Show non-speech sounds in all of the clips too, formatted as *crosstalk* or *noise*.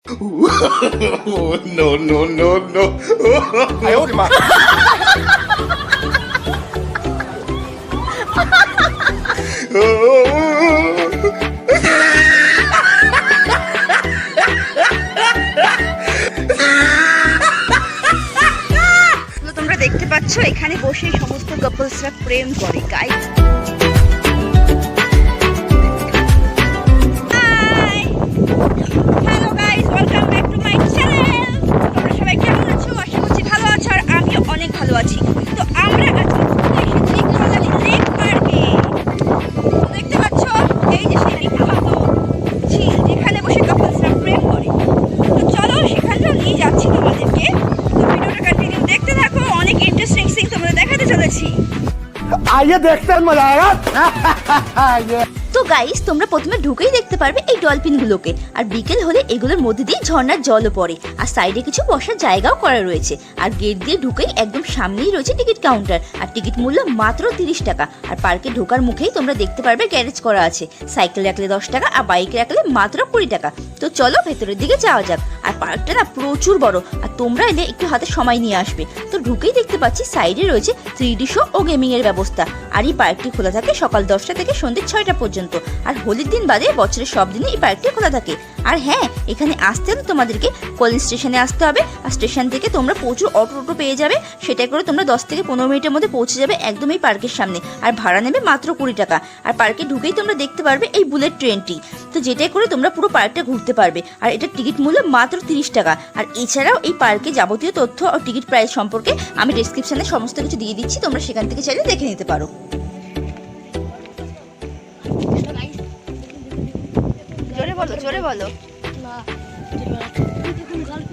*laughs* no, no, no, no. I hold him up. তোমরা দেখতে পাচ্ছ এখানে বসে সমস্ত কাপলসরা প্রেম করে গাইজ आइए देखते हैं मजा आएगा ये তো গাইস তোমরা প্রথমে ঢুকেই দেখতে পারবে এই ডলফিনগুলোকে আর বিকেল হলে এগুলোর মধ্যে দিয়ে ঝর্ণার জলও পড়ে। আর সাইডে কিছু বসার জায়গাও করা রয়েছে। আর গেট দিয়ে ঢুকেই একদম সামনেই রয়েছে টিকিট কাউন্টার আর টিকিট মূল্য মাত্র তিরিশ টাকা। আর পার্কে ঢোকার মুখেই তোমরা দেখতে পারবে গ্যারেজ করা আছে। সাইকেল রাখলে দশ টাকা, আর বাইক রাখলে মাত্র কুড়ি টাকা। তো চলো ভেতরের দিকে যাওয়া যাক। আর পার্কটা না প্রচুর বড়। আর তোমরা এলে একটু হাতে সময় নিয়ে আসবে। তো ঢুকেই দেখতে পাচ্ছি সাইডে রয়েছে থ্রি ডি শো ও গেমিং এর ব্যবস্থা। আর এই পার্কটি খোলা থাকে সকাল দশটা থেকে সন্ধ্যে ছয়টা পর্যন্ত। আর হোলির দিন বাদে বছরের সব দিনই এই পার্কটি খোলা থাকে। আর হ্যাঁ এখানে আসতে হলে তোমাদেরকে কলিং স্টেশনে আসতে হবে। আর স্টেশন থেকে তোমরা প্রচুর অটো টোটো পেয়ে যাবে। সেটা করে তোমরা দশ থেকে পনেরো মিনিটের মধ্যে পৌঁছে যাবে একদম এই পার্কের সামনে। আর ভাড়া নেবে মাত্র কুড়ি টাকা। আর পার্কে ঢুকেই তোমরা দেখতে পারবে এই বুলেট ট্রেনটি তো যেটাই করে তোমরা পুরো পার্কটা ঘুরতে পারবে। আর এটার টিকিট মূল্য মাত্র তিরিশ টাকা। আর এছাড়াও এই পার্কে যাবতীয় তথ্য ও টিকিট প্রাইস সম্পর্কে আমি ডেসক্রিপশনে সমস্ত কিছু দিয়ে দিচ্ছি। তোমরা সেখান থেকে চাইলে দেখে নিতে পারো। বলো জোরে বলো।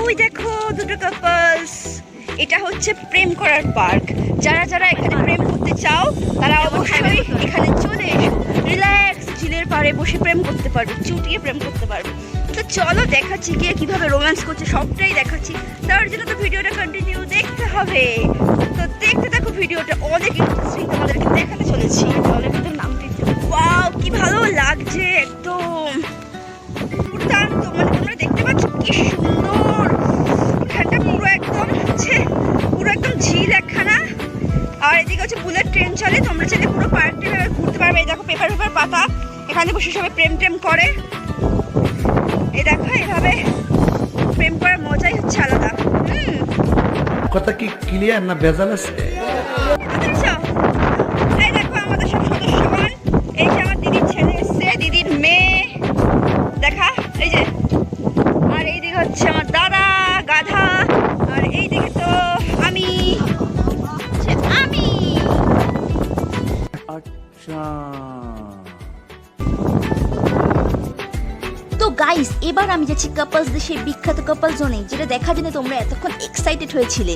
ওই দেখো দুটো কাপলস এটা হচ্ছে প্রেম করার পার্ক। যারা যারা এখানে প্রেম করতে চাও তারা অবশ্যই এখানে চলে এসো। রিল্যাক্স ঝিলের পাড়ে বসে প্রেম করতে পারবে চুটিয়ে প্রেম করতে পারবে। তো চলো দেখাচ্ছি কে কীভাবে রোম্যান্স করছে সবটাই দেখাচ্ছি। তার জন্য তো ভিডিওটা কন্টিনিউ দেখতে হবে। তো দেখতে থাকো ভিডিওটা অনেক ইন্টারেস্টিং তোমাদেরকে দেখাতে চলেছি। জলের ভিতর নামতে ওয়াও কি ভালো লাগছে একদম। কি সুন্দর। এখানটা পুরো একদম হচ্ছে পুরো একদম ঝিল একখানা। আর এদিকে হচ্ছে বুলেট ট্রেন চলে তোমরা চাইলে পুরো পার্কটা ঘুরতে পারবে। এই দেখো পেপার পেপার পাতা এখানে বসে সবাই প্রেম টেম করে। এই দেখো এভাবে প্রেম করার মজাই হচ্ছে আলাদা। কথা কি ক্লিয়ার না ভেজাল আছে? এই দেখো আমাদের সব এবার আমি যাচ্ছি কাপলসদের সেই বিখ্যাত কাপল জোনে যেটা দেখার জন্য তোমরা এতক্ষণ এক্সাইটেড হয়েছিলে।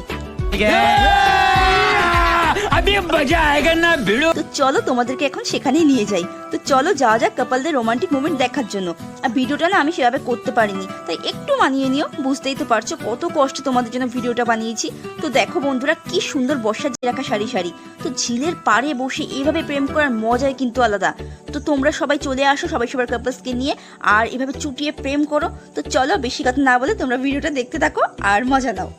अभी मजा आएगा ना भिड़ो তো চলো তোমাদেরকে এখন সেখানেই নিয়ে যাই তো চলো যাওয়া যাক কাপলদের রোমান্টিক মুভমেন্ট দেখার জন্য আর ভিডিওটা না আমি সেভাবে করতে পারিনি তাই একটু মানিয়ে নিও বুঝতেই তো পারছো কত কষ্ট তোমাদের জন্য ভিডিওটা বানিয়েছি তো দেখো বন্ধুরা কি সুন্দর বর্ষা রাখা সারি সারি তো ঝিলের পাড়ে বসে এইভাবে প্রেম করার মজাই কিন্তু আলাদা তো তোমরা সবাই চলে আসো সবাই সবার কাপলসকে নিয়ে আর এভাবে চুটিয়ে প্রেম করো তো চলো বেশি কথা না বলে তোমরা ভিডিওটা দেখতে থাকো আর মজা নাও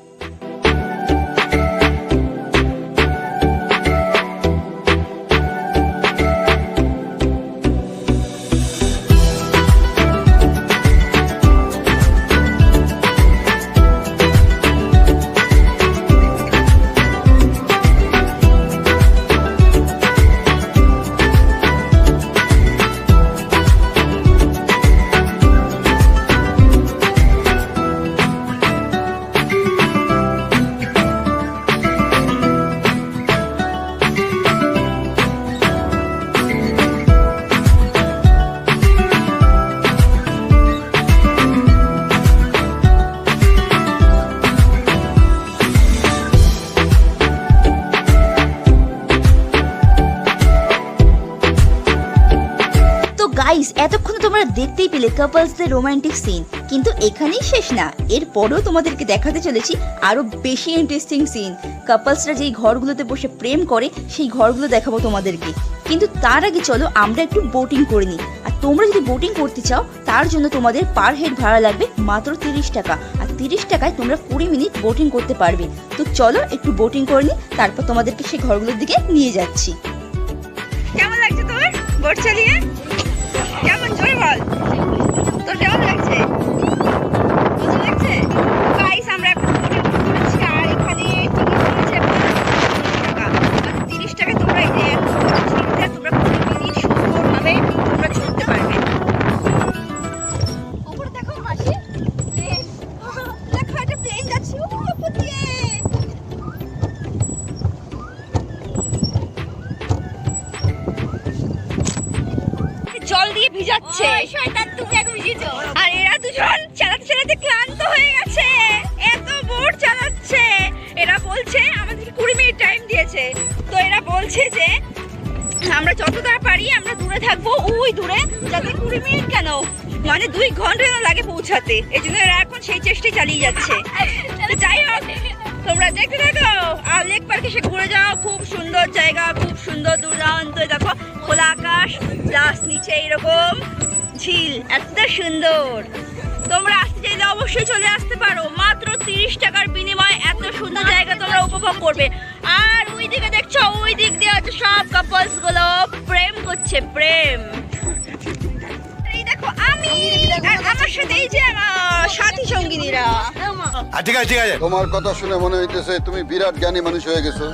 তোমরা দেখতেই পেলে কাপলসদের রোমান্টিক সিন কিন্তু এখানেই শেষ না। এরপরেও তোমাদেরকে দেখাতে চলেছি আরও বেশি ইন্টারেস্টিং সিন কাপলসরা যেই ঘরগুলোতে বসে প্রেম করে, সেই ঘরগুলো দেখাবো তোমাদেরকে। কিন্তু তার আগে চলো আমরা একটু বোটিং করে নিই। আর তোমরা যদি বোটিং করতে চাও, তার জন্য তোমাদের পার হেড ভাড়া লাগবে মাত্র তিরিশ টাকা। আর তিরিশ টাকায় তোমরা কুড়ি মিনিট বোটিং করতে পারবে। তো চলো একটু বোটিং করে নিই, তারপর তোমাদেরকে সেই ঘরগুলোর দিকে নিয়ে যাচ্ছি। কেমন লাগছে তোর বোট চালিয়ে? Ja, man soll was. Das ist. জল দিয়ে ভিজাচ্ছে। আর এরা দুজন চালাতে চালাতে ক্লান্ত হয়ে গেছে। এত বোট চালাচ্ছে। এরা বলছে আমাদেরকে কুড়ি মিনিট টাইম দিয়েছে। তো এরা বলছে যে আমরা যতটা পারি আমরা দূরে থাকব। ওই দূরে যাতে কুড়ি মিনিট কেন? মানে দুই ঘণ্টা লাগে পৌঁছাতে। এই জন্য এরা এখন সেই চেষ্টাই চালিয়ে যাচ্ছে। যাই হোক তোমরা দেখতে থাকো। আর লেক পার্কে এসে ঘুরে যাও। খুব সুন্দর জায়গা, খুব সুন্দর দুর্দান্ত। দেখো, খোলা আকাশ, প্লাস নিচে এরকম ঝিল, এত সুন্দর। তোমরা আসতে চাইলে অবশ্যই চলে আসতে পারো। মাত্র তিরিশ টাকার বিনিময়ে এত সুন্দর জায়গা তোমরা উপভোগ করবে। আর ওই দিকে দেখছ ওই দিক দিয়ে হচ্ছে সব কাপলসগুলো প্রেম করছে, প্রেম। আমার সাথে এই যে আমার সাথী সঙ্গিনীরা। ঠিক আছে ঠিক আছে। তোমার কথা শুনে মনে হইতেছে তুমি বিরাট জ্ঞানী মানুষ হয়ে গেছো।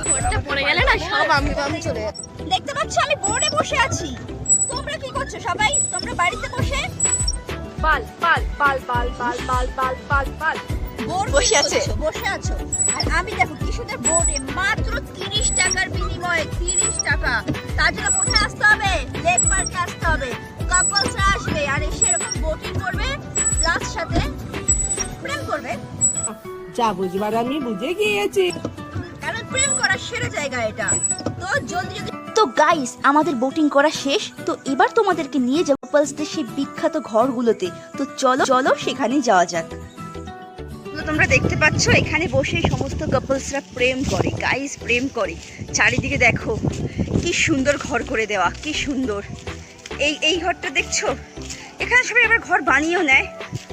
দেখতে পাচ্ছ আমি বোর্ডে বসে আছি। তোমরা কি করছ সবাই? তোমরা বাড়িতে বসে? পাল পাল পাল পাল পাল পাল পাল পাল পাল বসে আছে। বসে আছো। আর আমি দেখো বোর্ডে মাত্র তিরিশ টাকার বিনিময়ে তিরিশ টাকা। তার জন্য কোথায় আসতে হবে? লেক পার্কে আসতে হবে। কাপলসরা আসবে। আর এসে এরকম বোটিং করবে প্লাস সাথে প্রেম করবে। যা বুঝবার আমি বুঝে গিয়েছি। কারণ প্রেম করার সেরা জায়গা এটা? তো জলদি জলদি তো গাইস আমাদের বোটিং করা শেষ। তো এবার তোমাদেরকে নিয়ে যাব কাপলসদের সেই বিখ্যাত ঘরগুলোতে। তো চলো চলো সেখানে যাওয়া যাক। তো তোমরা দেখতে পাচ্ছ, এখানে বসে সমস্ত কাপলসরা প্রেম করে গাইস প্রেম করে। চারিদিকে দেখো, কি সুন্দর ঘর করে দেওয়া, কি সুন্দর। এই এই ঘরটা দেখছ? এখানে সবাই আবার ঘর বানিয়েও নেয়।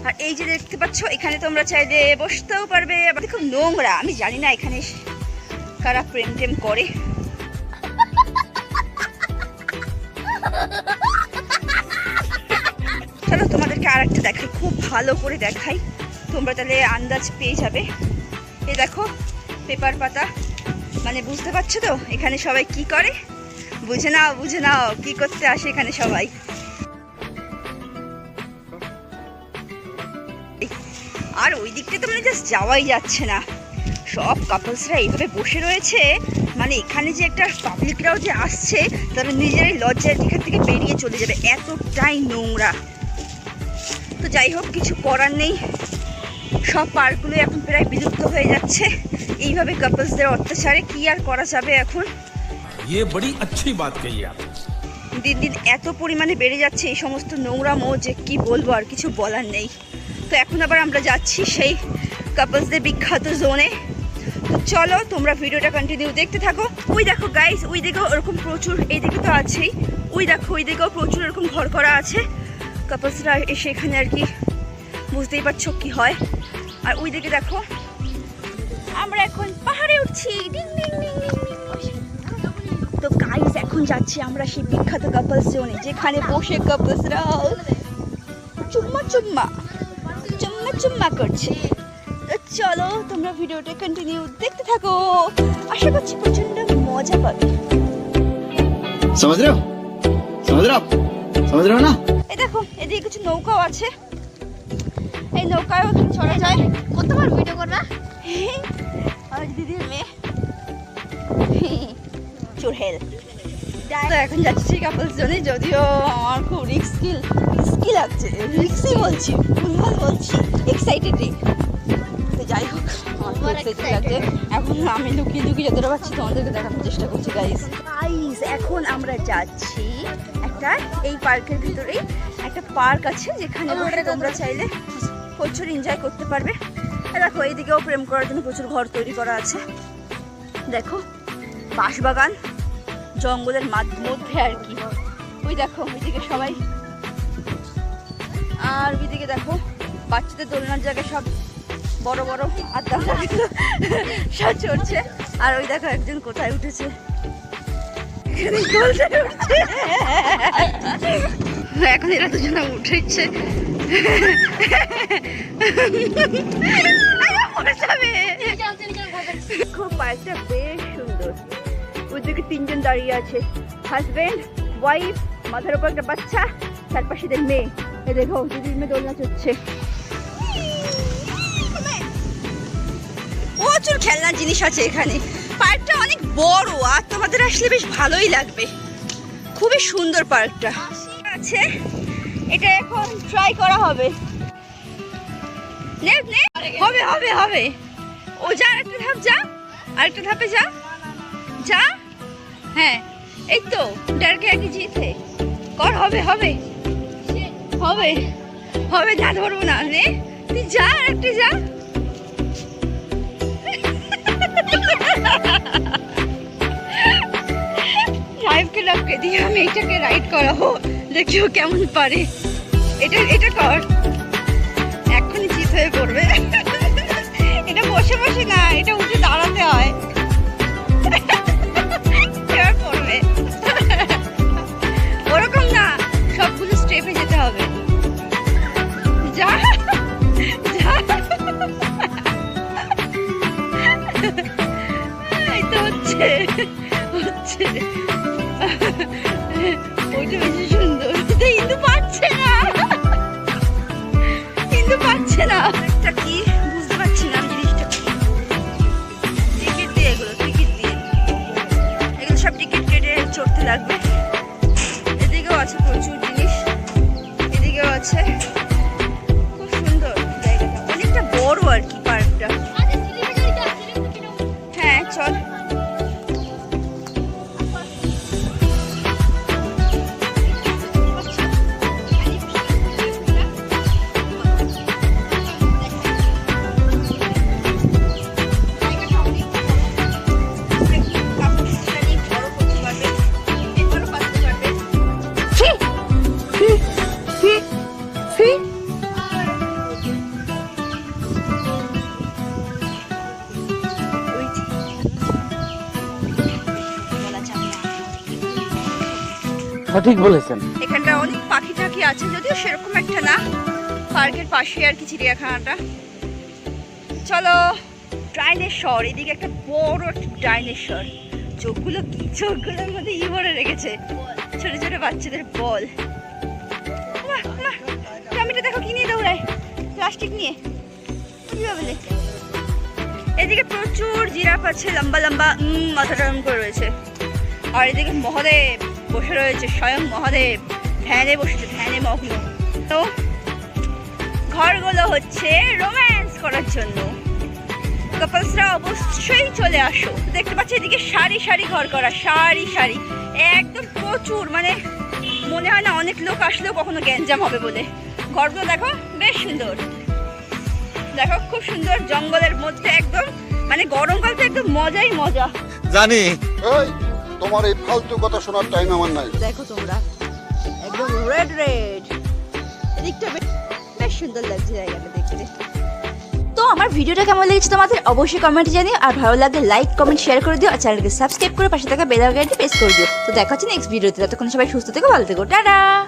আর এই যে দেখতে পাচ্ছ, এখানে তোমরা চাইলে বসতেও পারবে। আবার খুব নোংরা, আমি জানি না এখানে কারা প্রেম টেম করে। চলো তোমাদেরকে আর একটা দেখাই, খুব ভালো করে দেখাই। তোমরা তাহলে আন্দাজ পেয়ে যাবে। এ দেখো, পেপার পাতা। মানে বুঝতে পারছ তো এখানে সবাই কি করে? বুঝে নাও বুঝে নাও কি করতে আসে এখানে সবাই। আর ওই দিকটা তো মানে জাস্ট যাওয়াই যাচ্ছে না। সব কাপলসরা এইভাবে বসে রয়েছে। মানে এখানে যে একটা পাবলিকরাও যে আসছে, তারা নিজেরাই লজ্জায় এখান থেকে বেরিয়ে চলে যাবে। এতটাই নোংরা। তো যাই হোক, কিছু করার নেই। সব পার্কগুলো এখন প্রায় বিলুপ্ত হয়ে যাচ্ছে এইভাবে কাপলসদের অত্যাচারে কি আর করা যাবে এখন ये बड़ी अच्छी बात कही आप দিন দিন এত পরিমাণে বেড়ে যাচ্ছে এই সমস্ত নোংরা মো যে কি বলবো আর কিছু বলার নেই তো এখন আবার আমরা যাচ্ছি সেই কাপলসদের বিখ্যাত জোনে তো চলো তোমরা ভিডিওটা কন্টিনিউ দেখতে থাকো ওই দেখো গাইস ওই দিকেও ওরকম প্রচুর এই দিকে তো আছেই ওই দেখো ওই দিকেও প্রচুর এরকম ঘর করা আছে কাপলসরা এসে এখানে আর কি বুঝতেই পারছ কি হয়? আর ওই দিকে দেখো আমরা এখন পাহাড়ে উঠছি। তো গাইজ এখন যাচ্ছি আমরা সেই বিখ্যাত কাপলস জোনে যেখানে বসে কাপলসরা চুম্মা চুম্মা চুম্মা চুম্মা করছে। চলো তোমরা ভিডিওটা কন্টিনিউ দেখতে থাকো। আশা করছি প্রচণ্ড মজা পাবে। সমুদ্র? সমুদ্র? সমুদ্র না? এই দেখো এদিকে কিছু নৌকাও আছে। এই নৌকায়ও চড়া যায় কতবার ভিডিও করবা? আর দিদির মেয়ে। চুরহেল তো এখন যাচ্ছি কাপলস জোনে যদিও আমার খুব রিস্কি রিস্কি লাগছে রিস্কি বলছি ভুলভাল বলছি এক্সাইটেড তো যাই হোক আমার খুব এক্সাইটেড লাগছে। এখন আমি লুকিয়ে লুকিয়ে যতটা পাচ্ছি তোমাদেরকে দেখানোর চেষ্টা করছি গাইস গাইস এখন আমরা যাচ্ছি একটা এই পার্কের ভিতরেই। একটা পার্ক আছে যেখানে তোমরা চাইলে প্রচুর এনজয় করতে পারবে। দেখো, এইদিকেও প্রেম করার জন্য প্রচুর ঘর তৈরি করা আছে। দেখো, বাঁশবাগান, জঙ্গলের মধ্যে আর কি। ওই দেখো, ওইদিকে সবাই। আর ওইদিকে দেখো, বাচ্চাদের দোলনার জায়গায় সব বড় বড় আড্ডা সব চড়ছে। আর ওই দেখো, একজন কোথায় উঠেছে। এখানে এরা দুজনে উঠেছে। বেশ সুন্দর। তিনজন দাঁড়িয়ে আছে। হাজবেন্ড ওয়াইফ মাথার উপর একটা বাচ্চা মেয়ে। প্রচুর খেলনার জিনিস আছে এখানে। পার্কটা অনেক বড়, আর তোমাদের আসলে বেশ ভালোই লাগবে। খুবই সুন্দর পার্কটা। আছে। এটা এখন ট্রাই করা হবে। নে নে। হবে হবে হবে। ও, যা আরেকটা ধাপ, যা। আরেকটা ধাপে যা। যা। হ্যাঁ এই তো, ডারকে একই জিতে। কর, হবে হবে। হবে হবে যা ধরবো না। নে, তুই যা আরেকটা যা। সাহেবকে ডাককে দিয়ে আমি এটাকে রাইড করাবো। দেখিও কেমন পারে? এটা এটা কর। এখনই চিত হয়ে পড়বে। এটা বসে বসে না, এটা উঠে দাঁড়াতে হয়। সঠিক বলেছেন। এখানটা অনেক পাখি টাখি আছে, যদিও সেরকম একটা না। পার্কের পাশে আর কি চিড়িয়াখানাটা। চলো ডাইনেশ্বর এদিকে একটা বড় ডাইনেশ্বর চোখগুলো কি চোখগুলোর মধ্যে ই ভরে রেখেছে। ছোট ছোট বাচ্চাদের বল। বাহ। দেখো, কি নিয়ে দৌড়ায়? প্লাস্টিক নিয়ে। কি ভাবলে এদিকে প্রচুর জিরাফ আছে, লম্বা লম্বা এরম করে রয়েছে। আর এদিকে মহাদেব। বসে রয়েছে স্বয়ং মহাদেব। ধ্যানে বসেছে ধ্যানে মগ্ন। তো ঘরগুলো হচ্ছে রোম্যান্স করার জন্য। কাপলসরা অবশ্যই চলে আসো। দেখতে পাচ্ছি এদিকে সারি সারি ঘর করা সারি সারি। একদম প্রচুর মানে মনে হয় না অনেক লোক আসলেও কখনো গ্যাঞ্জাম হবে বলে। ঘরগুলো দেখো বেশ সুন্দর। দেখো খুব সুন্দর জঙ্গলের মধ্যে একদম মানে গরমকাল তো একদম মজাই মজা। জানি। তোমার এই ফালতু কথা শোনার টাইম আমার নাই। দেখো তোমরা, একদম রেড রেড এদিকটা বেশ- সুন্দর লাগছে জায়গাটা দেখতে। তো আমার ভিডিওটা কেমন লেগেছে তোমাদের অবশ্যই কমেন্টে জানিও, আর ভালো লাগলে লাইক কমেন্ট শেয়ার করে দিও, আর চ্যানেলকে সাবস্ক্রাইব করে পাশে থাকা বেল আইকনটি প্রেস করে দিও। তো দেখা হচ্ছে নেক্সট ভিডিওতে ততক্ষণ সবাই সুস্থ থেকো, ভালো থেকো, টাটা!